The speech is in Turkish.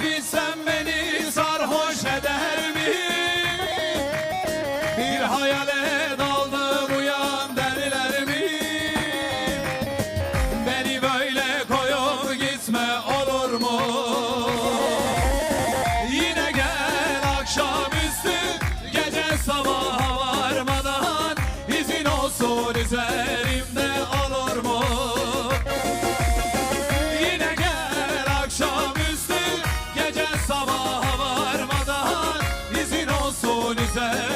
bilsem beni sarhoş eder mi? Bir hayale daldım uyan derler mi? Beni böyle koyup gitme olur mu? Güzel